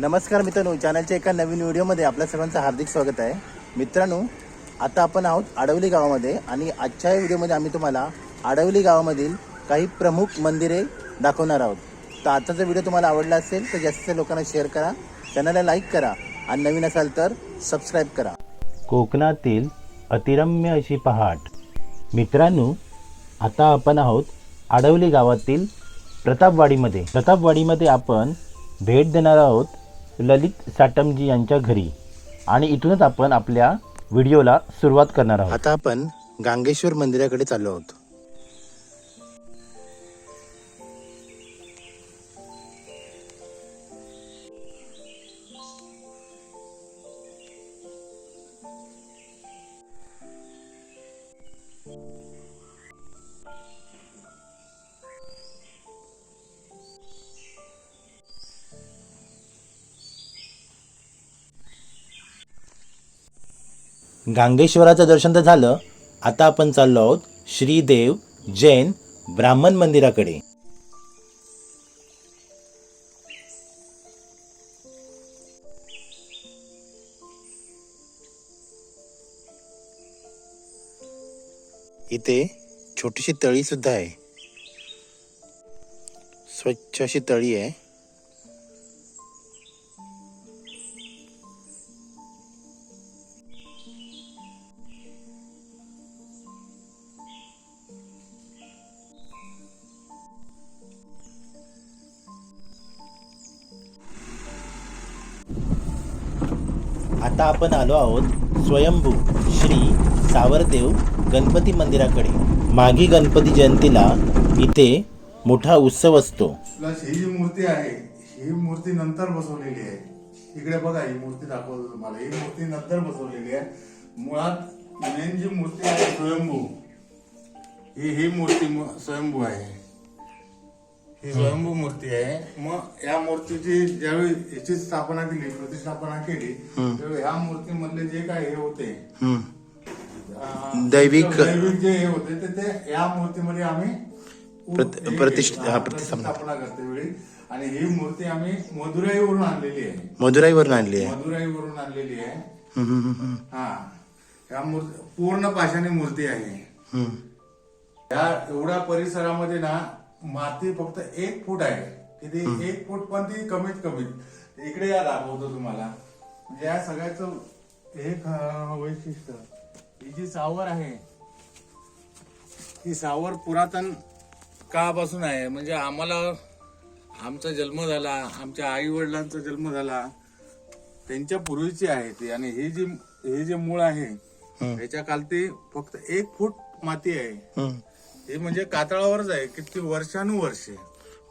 नमस्कार मित्रांनो चॅनलच्या एका नवीन व्हिडिओमध्ये आपल्या सर्वांचं हार्दिक स्वागत आहे. मित्रांनो आता आपण आहोत आडवली गावामध्ये आणि आजच्या या व्हिडिओमध्ये आम्ही तुम्हाला आडवली गावामधील काही प्रमुख मंदिरे दाखवणार आहोत. तर आताचा व्हिडिओ तुम्हाला आवडला असेल तर जास्तीत लोकांना शेअर करा चॅनलला लाईक करा आणि नवीन असाल तर सबस्क्राईब करा. कोकणातील अतिरम्य अशी पहाट. मित्रांनो आता आपण आहोत आडवली गावातील प्रतापवाडीमध्ये. प्रतापवाडीमध्ये आपण भेट देणार आहोत ललित साटमजी यांच्या घरी. आणि इथूनच आपण आपल्या व्हिडिओला सुरुवात करणार आहोत. आता आपण गांगेश्वर मंदिराकडे चाललो आहोत गांगेश्वराचं दर्शन तर झालं. आता आपण चाललो आहोत श्रीदेव जैन ब्राह्मण मंदिराकडे. इथे छोटीशी तळी सुद्धा आहे. स्वच्छ अशी तळी आहे. आता आपण आलो आहोत स्वयंभू श्री सावरदेव गणपती मंदिराकडे. मागी गणपती जयंतीला इथे मोठा उत्सव असतो. प्लस ही जी मूर्ती आहे ही मूर्ती नंतर बसवलेली आहे. इकडे बघा ही मूर्ती दाखवतो तुम्हाला. ही मूर्ती नंतर बसवलेली आहे. मुळात मेन जी मूर्ती आहे स्वयंभू ही ही मूर्ती स्वयंभू आहे. ही स्वयंभू मूर्ती आहे. मग या मूर्तीची ज्यावेळी याची स्थापना केली प्रतिष्ठापना केली त्यावेळी ह्या मूर्तीमधले जे काय हे होते अं, दैविक- दैविक जे हे होते ते ते या मूर्तीमध्ये आम्ही प्रत- हे प्रतिष्ठ-. हा, हा, प्रतिष्ठापना. प्रतिष्ठापना करते वेळी. आणि ही मूर्ती आम्ही मदुराईवरून आणलेली आहे. मदुराईवरून आणली आहे. मदुराईवरून आणलेली आहे. हम्म, हम्म, हम्म, हा. या मूर्ती पूर्ण पाषाणी मूर्ती आहे. हम्म. या एवढ्या परिसरामध्ये ना माती फक्त एक फूट आहे. किती? एक फूट पण ती कमीत कमीत इकडे या दाखवतो तुम्हाला. म्हणजे या सगळ्याचं एक वैशिष्ट्य. ही जी सावर आहे ही सावर पुरातन काळापासून आहे. म्हणजे आम्हाला आमचा जन्म झाला आमच्या आई वडिलांचा जन्म झाला. त्यांच्या पूर्वीची आहे ती. आणि हे जी हे जे मूळ आहे याच्या खालती फक्त एक फूट माती आहे. हे म्हणजे कातळावरच आहे किती वर्षानुवर्षे.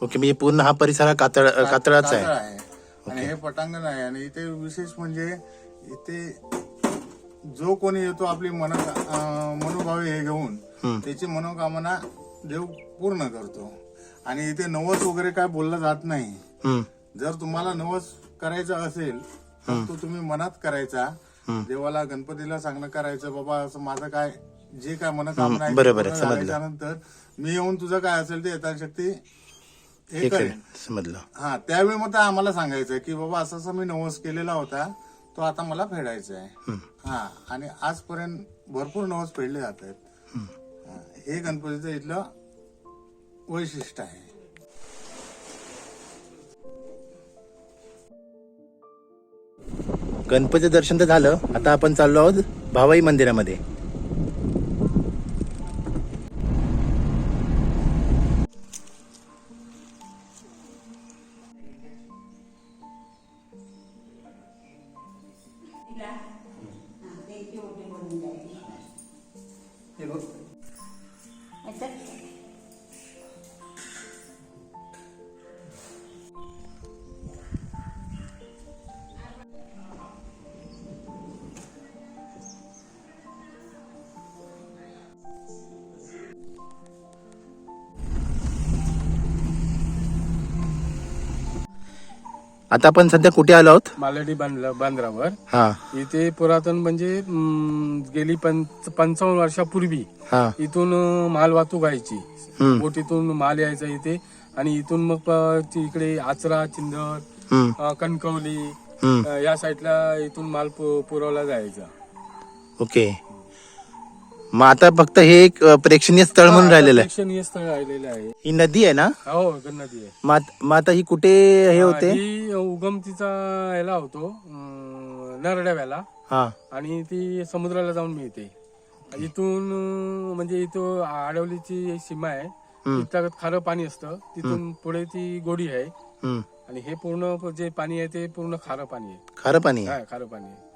ओके म्हणजे पूर्ण हा परिसर हा कातळ कातळाचा कातळ आहे. आहे आणि हे पटांगण आहे आणि इथे विशेष म्हणजे इथे जो कोणी येतो आपली मन मनोभावे हे घेऊन त्याची मनोकामना देव पूर्ण करतो. आणि इथे नवस वगैरे काय बोललं जात नाही. हम्म. जर तुम्हाला नवस करायचा असेल तर तो तुम्ही मनात करायचा. देवाला गणपतीला सांगणं करायचं बाबा असं माझं काय जे काय मनोकामना आहे बरोबर आहे, पूर्ण समजलं. झाल्याच्यानंतर मी येऊन तुझं काय असेल ते यथाशक्ती हे हे करेन. करेन समजलं. हा त्यावेळी मग ते आम्हाला सांगायचं की बाबा असं असं मी नवस केलेला होता तो आता मला फेडायचा आहे हा आणि आजपर्यंत भरपूर नवस फेडले जात आहेत. हा, हे गणपतीचं इथलं वैशिष्ट्य आहे. गणपती दर्शन तर झालं आता आपण चाललो आहोत भावाई मंदिरामध्ये. आता आपण सध्या कुठे आलो आहोत? मालडी बांधला बांद्रावर. हा. इथे पुरातन म्हणजे गेली पंच पंचावन्न वर्षापूर्वी हा. इथून अं, माल वाहतूक व्हायची. हम्म. बोटीतून माल यायचा इथे. आणि इथून मग प- ती इकडे आचरा चिंदर हम्म, अं, कणकवली हम्म. अं, या साईडला इथून माल पु- पुरवला जायचा. ओके. मग आता फक्त हे एक अ, प्रेक्षणीय स्थळ म्हणून राहिलेलं आहे. प्रेक्षणीय स्थळ राहिलेलं आहे. ही नदी आहे ना? हो नदी आहे. मग आत- मग आता ही कुठे हे होते? ही उगम तिचा याला होतो अं, नरड्याव्याला हा. आणि ती समुद्राला जाऊन मिळते. इथून अं, म्हणजे इथं आडवलीची सीमा आहे. तिथं खारं पाणी असतं. तिथून पुढे ती गोडी आहे. हम्म. आणि हे पूर्ण जे पाणी आहे ते पूर्ण खारं पाणी आहे. खारं पाणी आहे. हा, खारं पाणी आहे.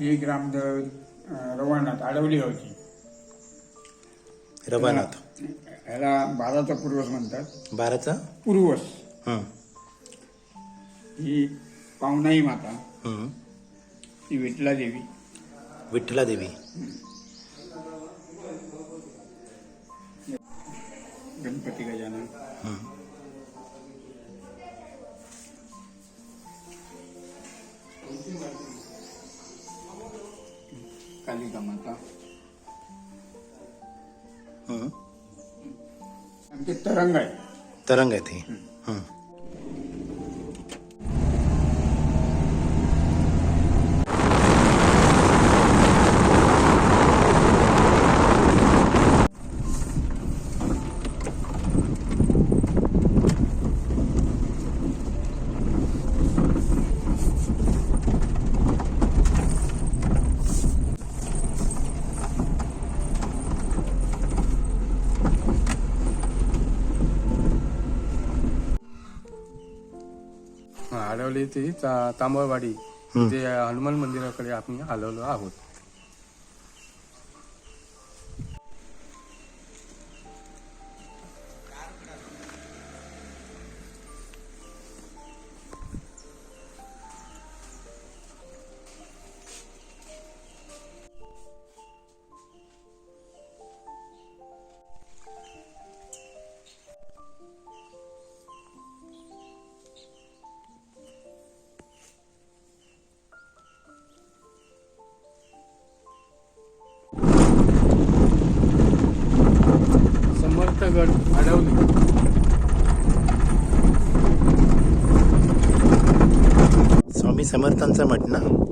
ही ग्रामदेव रवानाथ आडवली गावची रवानाथ ह्याला बाराचा पूर्वस म्हणतात. बाराचा? पूर्वस हम्म, ही पावनाई माता. हम्म. ही विठला देवी. विठ्ठला देवी. गणपती गजानन. कालिका माता. हम्म. तरंग आहे तरंग आहे ते हम्म. हा, आडवली ती ता- तांबळवाडी ते हनुमान मंदिराकडे आपण आलेलो आहोत. समर्थांचा म्हणणं